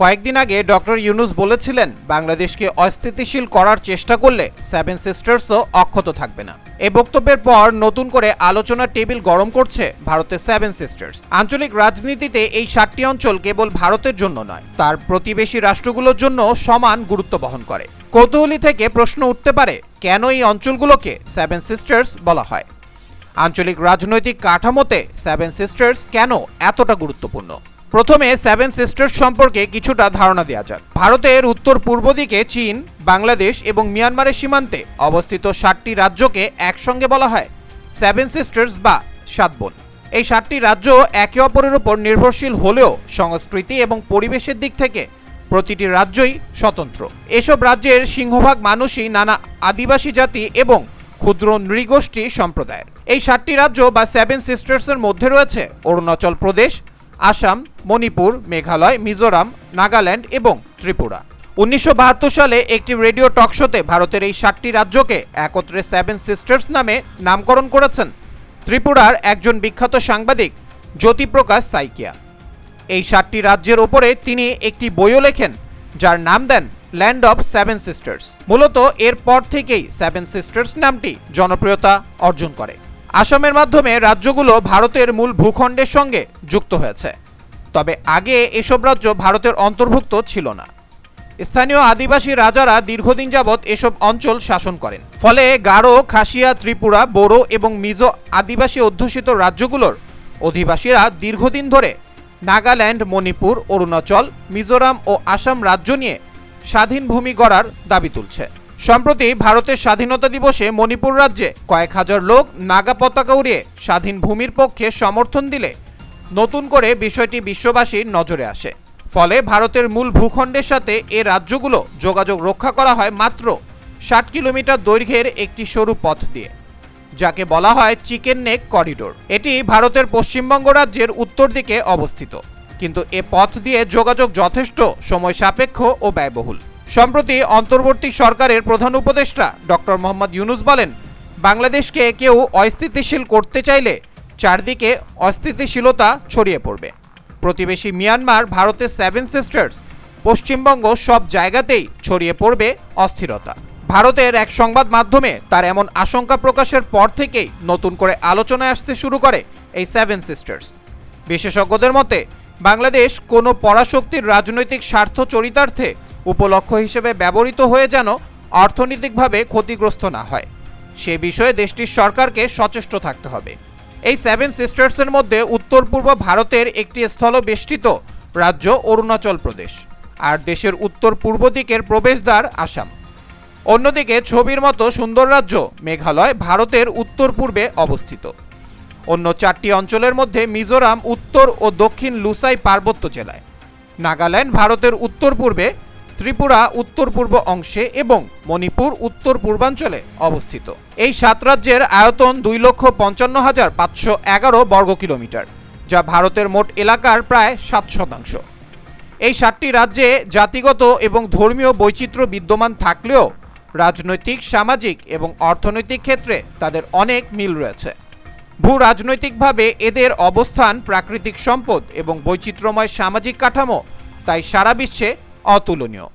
কয়েকদিন আগে ডক্টর ইউনুস বলেছিলেন, বাংলাদেশকে অস্থিতিশীল করার চেষ্টা করলে সেভেন সিস্টার্সও অক্ষত থাকবে না। এ বক্তব্যের পর নতুন করে আলোচনার টেবিল গরম করছে ভারতের সেভেন সিস্টার্স। আঞ্চলিক রাজনীতিতে এই সাতটি অঞ্চল কেবল ভারতের জন্য নয়, তার প্রতিবেশী রাষ্ট্রগুলোর জন্য সমান গুরুত্ব বহন করে। কৌতূহলী থেকে প্রশ্ন উঠতে পারে, কেন এই অঞ্চলগুলোকে সেভেন সিস্টার্স বলা হয়? আঞ্চলিক রাজনৈতিক কাঠামোতে সেভেন সিস্টার্স কেন এতটা গুরুত্বপূর্ণ? প্রথমে সেভেন সিস্টার্স সম্পর্কে কিছুটা ধারণা দেওয়া যাক। ভারতের উত্তর পূর্ব দিকে চীন, বাংলাদেশ এবং মিয়ানমারের সীমান্তে অবস্থিত সাতটি রাজ্যকে একসঙ্গে বলা হয় সেভেন সিস্টার্স বা সাত বোন। এই সাতটি রাজ্য একে অপরের উপর নির্ভরশীল হলেও সংস্কৃতি এবং পরিবেশের দিক থেকে প্রতিটি রাজ্যই স্বতন্ত্র। এসব রাজ্যের সিংহভাগ মানুষই নানা আদিবাসী জাতি এবং ক্ষুদ্র নৃগোষ্ঠী সম্প্রদায়ের। এই সাতটি রাজ্য বা সেভেন সিস্টার্সের মধ্যে রয়েছে অরুণাচল প্রদেশ আসাম, মণিপুর, মেঘালয়, মিজোরাম, নাগাল্যান্ড এবং ত্রিপুরা। উনিশশো বাহাত্তর সালে একটি রেডিও টক শোতে ভারতের এই সাতটি রাজ্যকে একত্রে সেভেন সিস্টার্স নামে নামকরণ করেছেন ত্রিপুরার একজন বিখ্যাত সাংবাদিক জ্যোতিপ্রকাশ সাইকিয়া। এই সাতটি রাজ্যের ওপরে তিনি একটি বইও লেখেন, যার নাম দেন ল্যান্ড অফ সেভেন সিস্টার্স। মূলত এর পর থেকেই সেভেন সিস্টার্স নামটি জনপ্রিয়তা অর্জন করে। আসামের মাধ্যমে রাজ্যগুলো ভারতের মূল ভূখণ্ডের সঙ্গে যুক্ত হয়েছে। তবে আগে এসব রাজ্য ভারতের অন্তর্ভুক্ত ছিল না। স্থানীয় আদিবাসী রাজারা দীর্ঘদিন যাবৎ এসব অঞ্চল শাসন করেন। ফলে গারো, খাসিয়া, ত্রিপুরা, বোরো এবং মিজো আদিবাসী অধ্যুষিত রাজ্যগুলোর অধিবাসীরা দীর্ঘদিন ধরে নাগাল্যান্ড, মণিপুর, অরুণাচল, মিজোরাম ও আসাম রাজ্য নিয়ে স্বাধীন ভূমি গড়ার দাবি তুলছে। সম্প্রতি ভারতের স্বাধীনতা দিবসে মণিপুর রাজ্যে কয়েক হাজার লোক নাগা পতাকা উড়িয়ে স্বাধীন ভূমির পক্ষে সমর্থন দিলে। নতুন করে বিষয়টি বিশ্ববাসীর নজরে আসে। ফলে ভারতের মূল ভূখণ্ডের সাথে এ রাজ্যগুলো যোগাযোগ রক্ষা করা হয় মাত্র ষাট কিলোমিটার দৈর্ঘ্যের একটি সরু পথ দিয়ে, যাকে বলা হয় চিকেন নেক করিডোর। এটি ভারতের পশ্চিমবঙ্গ রাজ্যের উত্তর দিকে অবস্থিত। কিন্তু এ পথ দিয়ে যোগাযোগ যথেষ্ট সময় সাপেক্ষ ও ব্যয়বহুল। সম্প্রতি অন্তর্বর্তী সরকারের প্রধান উপদেষ্টা ডক্টর মোহাম্মদ ইউনুস বলেন, বাংলাদেশকে কেউ অস্থিতিশীল করতে চাইলে চারদিকে অস্থিতিশীলতা ছড়িয়ে পড়বে। প্রতিবেশী মিয়ানমার, ভারতের সেভেন সিস্টার্স পশ্চিমবঙ্গ সব জায়গাতেই ছড়িয়ে পড়বে অস্থিরতা। ভারতের এক সংবাদ মাধ্যমে তার এমন আশঙ্কা প্রকাশের পর থেকেই নতুন করে আলোচনায় আসতে শুরু করে এই সেভেন সিস্টার্স বিশেষজ্ঞদের মতে, বাংলাদেশ কোনো পরাশক্তির রাজনৈতিক স্বার্থ চরিতার্থে উপলক্ষ হিসেবে ব্যবহৃত হয়ে যেন অর্থনৈতিকভাবে ক্ষতিগ্রস্ত না হয়। সে বিষয়ে দেশটির সরকারকে সচেষ্ট থাকতে হবে। এই সেভেন সিস্টার্সের মধ্যে উত্তর পূর্ব ভারতের একটি স্থলবেষ্টিত রাজ্য অরুণাচল প্রদেশ আর দেশের উত্তর পূর্ব দিকের প্রবেশদ্বার আসাম। অন্যদিকে ছবির মতো সুন্দর রাজ্য মেঘালয় ভারতের উত্তর পূর্বে অবস্থিত। অন্য চারটি অঞ্চলের মধ্যে মিজোরাম উত্তর ও দক্ষিণ লুসাই পার্বত্য জেলায়। নাগাল্যান্ড ভারতের উত্তর পূর্বে ত্রিপুরা উত্তর পূর্ব অংশে এবং মণিপুর উত্তর পূর্বাঞ্চলে অবস্থিত। এই সাত রাজ্যের আয়তন দুই লক্ষ পঞ্চান্ন হাজার পাঁচশো এগারো বর্গ কিলোমিটার, যা ভারতের মোট এলাকার প্রায় সাত শতাংশ। এই সাতটি রাজ্যে জাতিগত এবং ধর্মীয় বৈচিত্র্য বিদ্যমান থাকলেও রাজনৈতিক, সামাজিক এবং অর্থনৈতিক ক্ষেত্রে তাদের অনেক মিল রয়েছে। ভূ রাজনৈতিকভাবে এদের অবস্থান প্রাকৃতিক সম্পদ এবং বৈচিত্র্যময় সামাজিক কাঠামো, তাই সারা বিশ্বে অতুলনীয়